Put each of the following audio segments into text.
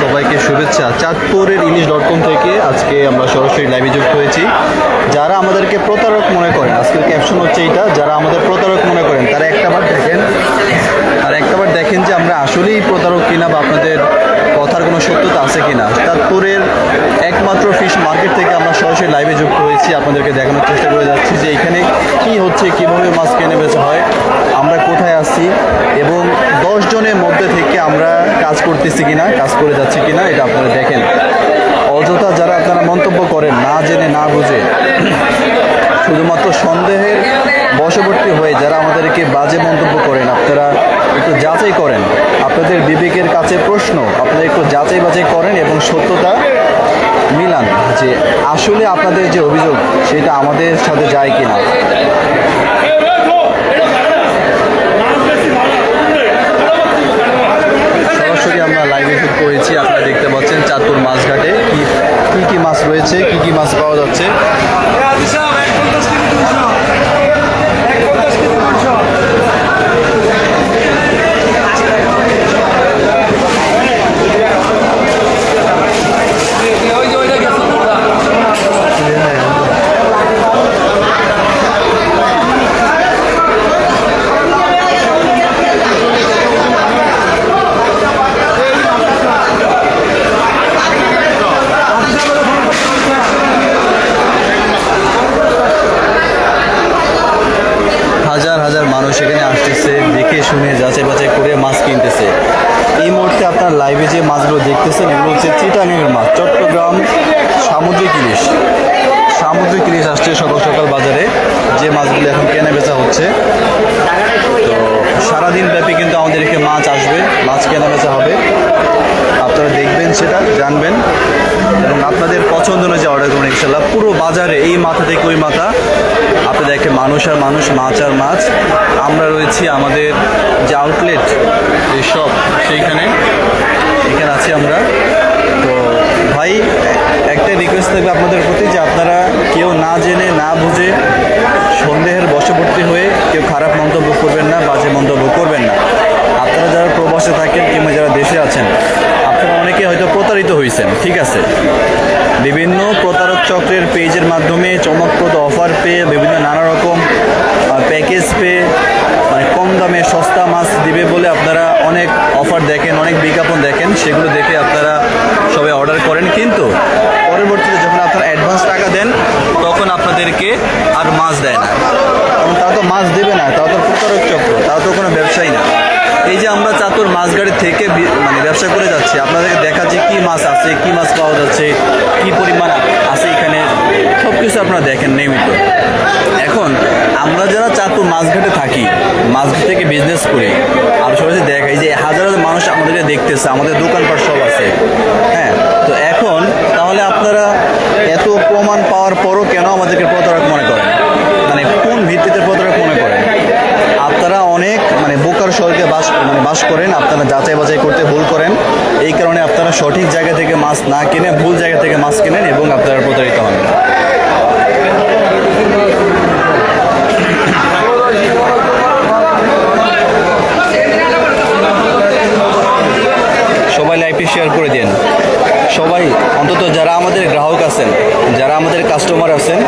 সবাইকে শুভেচ্ছা। চাঁদপুরের ইলিশ ডট কম থেকে আজকে আমরা সরাসরি লাইভে যুক্ত হয়েছি। যারা আমাদেরকে প্রতারক মনে করেন, আজকের ক্যাপশন হচ্ছে এইটা, যারা আমাদের প্রতারক মনে করেন, তারা একটাবার দেখেন আর একটাবার দেখেন যে আমরা আসলেই প্রতারক কিনা বা আপনাদের কথার কোনো সত্যতা আছে কিনা। চাঁদপুরের একমাত্র ফিশ মার্কেট থেকে আমরা সরাসরি লাইভে যুক্ত হয়েছি। আপনাদেরকে দেখানোর চেষ্টা করে যাচ্ছি যে এখানে কি হচ্ছে, কীভাবে মাছ কেনে বেচা হয়, আমরা কোথায় আসছি এবং দশ জনের মধ্যে থেকে আমরা কাজ করতেছি কিনা, কাজ করে যাচ্ছি কিনা, এটা আপনারা দেখেন। অযথা যারা আপনারা মন্তব্য করেন, না জেনে, না বুঝে, শুধুমাত্র সন্দেহের বশবর্তী হয়ে যারা আমাদেরকে বাজে মন্তব্য করেন, আপনারা একটু যাচাই করেন। আপনাদের বিবেকের কাছে প্রশ্ন, আপনারা একটু যাচাই বাছাই করেন এবং সত্যতা মিলান যে আসলে আপনাদের যে অভিযোগ, সেটা আমাদের সাথে যায় কিনা। সরাসরি আমরা লাইভে শুট করেছি, আপনারা দেখতে পাচ্ছেন চাঁদপুর মাছঘাটে কি কি কি মাছ রয়েছে, কি কি মাছ পাওয়া যাচ্ছে হাজার হাজার মানুষ এখানে আসতেছে দেখে শুনে যাচাই বাছাই করে মাছ কিনতেছে। এই মুহূর্তে আপনার লাইভে যে মাছগুলো দেখতেছেন, এগুলো হচ্ছে চিটাঙ্গের মাছ, চট্টগ্রাম সামুদ্রিক ইলিশ। সামুদ্রিক ইলিশ আসছে সকাল সকাল বাজারে, যে মাছগুলো এখন কেনা বেচা হচ্ছে। তো সারাদিন ব্যাপী কিন্তু আমাদের এখানে মাছ আসবে, মাছ কেনা বেচা হবে। আপনারা দেখবেন সেটা, জানবেন। এবং আপনাদের পছন্দ অনুযায়ী ইনশাল্লাহ পুরো বাজারে এই মাথা থেকে ওই মাথা। আপনি দেখেন মানুষ আর মানুষ, মাছ আর মাছ। আমরা রয়েছি আমাদের যে আউটলেট শপ সেইখানে। এখানে আছি আমরা। তো ভাই একটাই রিকোয়েস্ট থাকবে আপনাদের প্রতি যে আপনারা কেউ না জেনে, না বুঝে সন্দেহের বশবর্তী হয়ে কেউ খারাপ মন্তব্য করবেন না, বাজে মন্তব্য করবেন না। আপনারা যারা প্রবাসে থাকেন কিংবা যারা দেশে আছেন, আপনারা অনেকে হয়তো প্রতারিত হয়েছেন, ঠিক আছে? বিভিন্ন চক্রের পেজের মাধ্যমে চমকপ্রদ অফার পেয়ে বিভিন্ন নানা রকম প্যাকেজ পেয়ে মানে কম দামে সস্তা মাছ দিবে বলে আপনারা অনেক অফার দেখেন, অনেক বিজ্ঞাপন দেখেন, সেগুলো দেখে আপনারা সবাই অর্ডার করেন। কিন্তু পরবর্তীতে যখন আপনারা অ্যাডভান্স টাকা দেন, তখন আপনাদেরকে আর মাছ দেয় না। কারণ তারা তো মাছ দেবে না, তারা তো প্রতারক চক্র, তারা তো কোনো ব্যবসায়ী না। এই যে আমরা চাতুর মাছগাড়ি থেকে মানে ব্যবসা করে যাচ্ছি, আপনাদেরকে দেখাচ্ছি কি মাছ আছে, কি মাছ পাওয়া যাচ্ছে, কি পরিমাণ আছে এখানে সব কিছু আপনারা দেখেন নিয়মিত। এখন আমরা যারা চাতুর মাছঘাটে থাকি মাছঘাট থেকে বিজনেস করি আর সবাই দেখাই যে হাজার হাজার মানুষ আমাদেরকে দেখতেছে, আমাদের দোকানপাট সব আছে হ্যাঁ তো এখন তাহলে আপনারা এত প্রমাণ পাওয়ার পরও কেন আমাদেরকে প্রতারক মনে করেন মানে কোন ভিত্তিতে প্রতারক মনে করেন আপনারা অনেক স্বর্গে বাস মানে বাস করেন, আপনারা যাচাই বাছাই করতে ভুল করেন। এই কারণে আপনারা সঠিক জায়গা থেকে মাছ না কিনে, ভুল জায়গা থেকে মাছ কিনেন এবং আপনারা প্রতারিত হন। সবাই লাইভটি শেয়ার করে দিন সবাই, অন্তত যারা আমাদের গ্রাহক আছেন, যারা আমাদের কাস্টমার আছেন,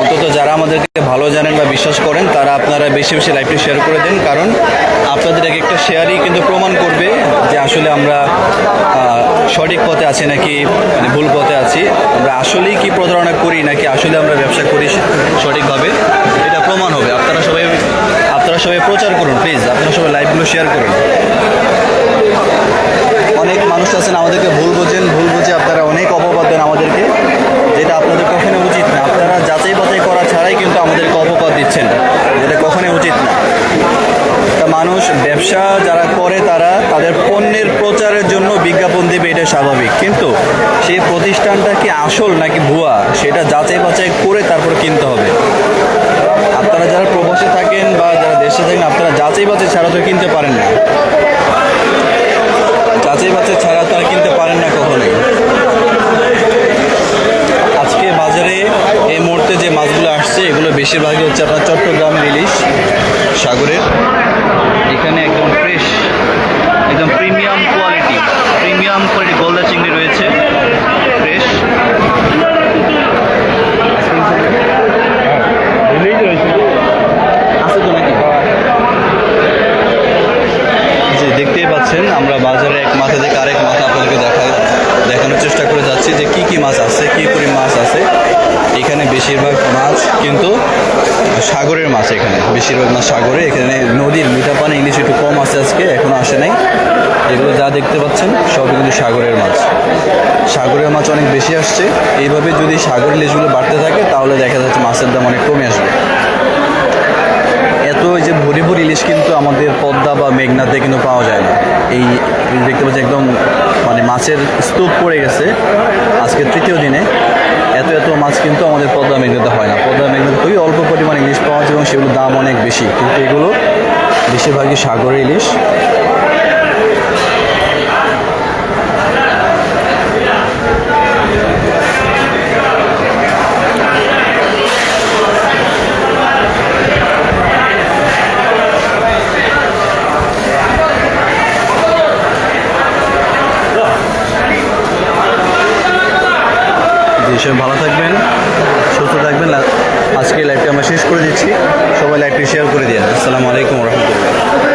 অন্তত যারা আমাদেরকে ভালো জানেন বা বিশ্বাস করেন, তারা আপনারা বেশি বেশি লাইভটি শেয়ার করে দেন। কারণ আপনাদের এক একটা শেয়ারই কিন্তু প্রমাণ করবে যে আসলে আমরা সঠিক পথে আছি নাকি মানে ভুল পথে আছি। আমরা আসলেই কি প্রতারণা করি নাকি আসলে আমরা ব্যবসা করি সঠিকভাবে, এটা প্রমাণ হবে। আপনারা সবাই আপনারা সবাই প্রচার করুন প্লিজ আপনারা সবাই লাইভগুলো শেয়ার করুন। অনেক মানুষ আছেন, আমাদেরকে ভুল বোঝেন, ভুল বুঝে আপনারা অনেক অপবাদ দেন আমাদেরকে যেটা আপনাদের কখনো উচিত না আপনারা যাচাই বাছাই করা ছাড়াই কিন্তু আমাদেরকে অপবাদ দিচ্ছেন যেটা কখনোই উচিত না তা মানুষ ব্যবসা যারা করে তারা তাদের পণ্যের প্রচারের জন্য বিজ্ঞাপন দেবে, এটা স্বাভাবিক। কিন্তু সেই প্রতিষ্ঠানটা কি আসল নাকি ভুয়া, সেটা যাচাই বাছাই করে তারপর কিনতে হবে। আপনারা যারা প্রবাসে থাকেন বা যারা দেশে থাকেন, আপনারা যাচাই বাছাই ছাড়া তো কিনতে পারেন না। যাচাই বাছাই দেখতেই পাচ্ছেন, আমরা বাজারে এক মাথা থেকে আরেক মাথা আপনাদেরকে দেখা দেখানোর চেষ্টা করে যাচ্ছি যে কি কি মাছ আছে, কি পরি মাছ আছে। এখানে বেশিরভাগ মাছ কিন্তু সাগরের মাছ এখানে, বেশিরভাগ মাছ সাগরে, এখানে নদীর মিঠা পানি ইলিশ একটু কম আছে আজকে এখনও আসে নাই। এগুলো যা দেখতে পাচ্ছেন সব কিন্তু সাগরের মাছ। সাগরের মাছ অনেক বেশি আসছে, এইভাবে যদি সাগরের লেজগুলো বাড়তে থাকে, তাহলে দেখা যাচ্ছে মাছের দাম অনেক কমে আসবে। এত ওই যে ভরি ভরি ইলিশ কিন্তু আমাদের পদ্মা বা মেঘনাতে কিন্তু পাওয়া যায় না। এই এই দেখতে পাচ্ছি একদম মানে মাছের স্তূপ পড়ে গেছে আজকে তৃতীয় দিনে। এত এত মাছ কিন্তু আমাদের পদ্মা মেঘনাতে হয় না। পদ্মা মেঘনাতে খুবই অল্প পরিমাণে ইলিশ পাওয়া যায় এবং সেগুলোর দাম অনেক বেশি। কিন্তু এগুলো বেশিরভাগই সাগরের ইলিশ। সবাই ভালো থাকবেন, সুস্থ থাকবেন। আজকে লাইভটা আমরা শেষ করে দিচ্ছি। সবাই লাইভটি শেয়ার করে দিন আসসালামু আলাইকুম রহমতুল্লাহ।